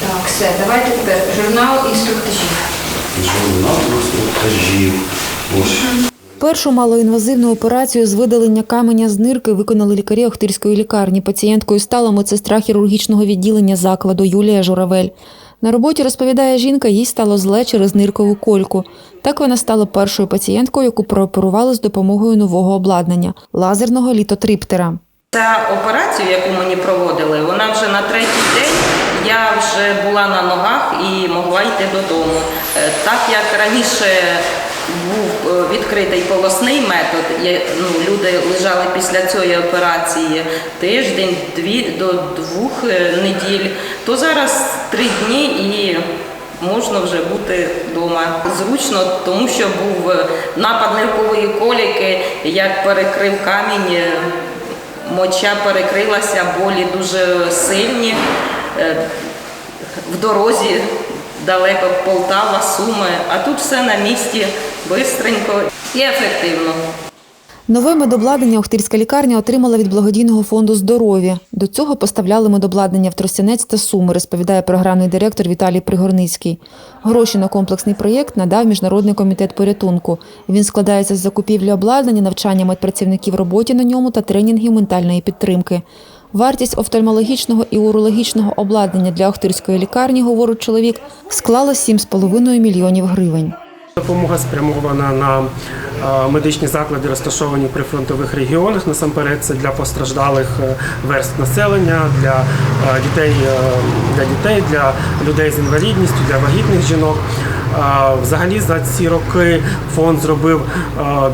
Так, все, давайте тепер журнал інструктажів. Журнал інструктажів. Ось. Першу малоінвазивну операцію з видалення каменя з нирки виконали лікарі Охтирської лікарні. Пацієнткою стала медсестра хірургічного відділення закладу Юлія Журавель. На роботі розповідає жінка, їй стало зле через ниркову кольку. Так вона стала першою пацієнткою, яку прооперували з допомогою нового обладнання лазерного літотриптера. Ця операцію, яку мені проводили, вона вже на третій я вже була на ногах і могла йти додому. Е, Так як раніше був е, відкритий полосний метод, ну, люди лежали після цієї операції тиждень, дві до двох е, неділь, то зараз три дні і можна вже бути вдома. Зручно, тому що був напад ниркової коліки, як перекрив камінь. Моча перекрилася, болі дуже сильні. Е, В дорозі далеко Полтава, Суми, а тут все на місці, бистренько і ефективно. Нове медобладнання Охтирська лікарня отримала від благодійного фонду здоров'я. До цього поставляли медобладнання в Тростянець та Суми, розповідає програмний директор Віталій Пригорницький. Гроші на комплексний проєкт надав Міжнародний комітет порятунку. Він складається з закупівлі обладнання, навчання медпрацівників роботі на ньому та тренінгів ментальної підтримки. Вартість офтальмологічного і урологічного обладнання для Охтирської лікарні, говорить чоловік, склала 7,5 мільйонів гривень. Допомога спрямована на медичні заклади, розташовані при фронтових регіонах. Насамперед, це для постраждалих е, верств населення, для дітей, е, для дітей, для людей з інвалідністю, для вагітних жінок. Взагалі за ці роки фонд зробив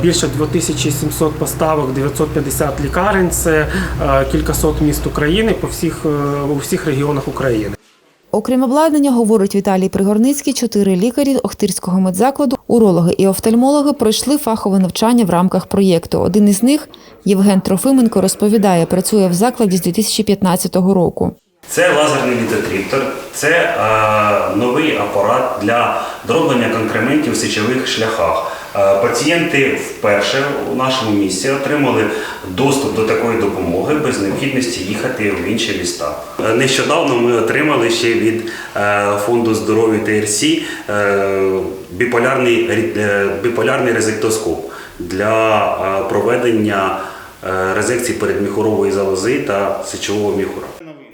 більше 2700 поставок, 950 лікарень. Це кількасот міст України по всіх е, у всіх регіонах України. Окрім обладнання, говорить Віталій Пригорницький, чотири лікарі Охтирського медзакладу, урологи і офтальмологи пройшли фахове навчання в рамках проєкту. Один із них, Євген Трофименко, розповідає, працює в закладі з 2015 року. Це лазерний літотриптор, це е, новий апарат для дроблення конкрементів в сечових шляхах. Е, пацієнти вперше у нашому місці отримали доступ до такої допомоги без необхідності їхати в інші міста. Е, Нещодавно ми отримали ще від е, фонду здоров'я ТРС е, біполярний, е, біполярний резектоскоп для е, проведення е, резекції передміхурової залози та сечового міхура.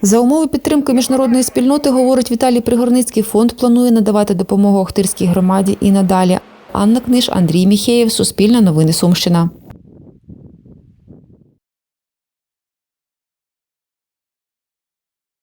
За умови підтримки міжнародної спільноти, говорить Віталій Пригорницький, фонд планує надавати допомогу Охтирській громаді і надалі. Анна Книж, Андрій Міхеєв, Суспільне новини Сумщина.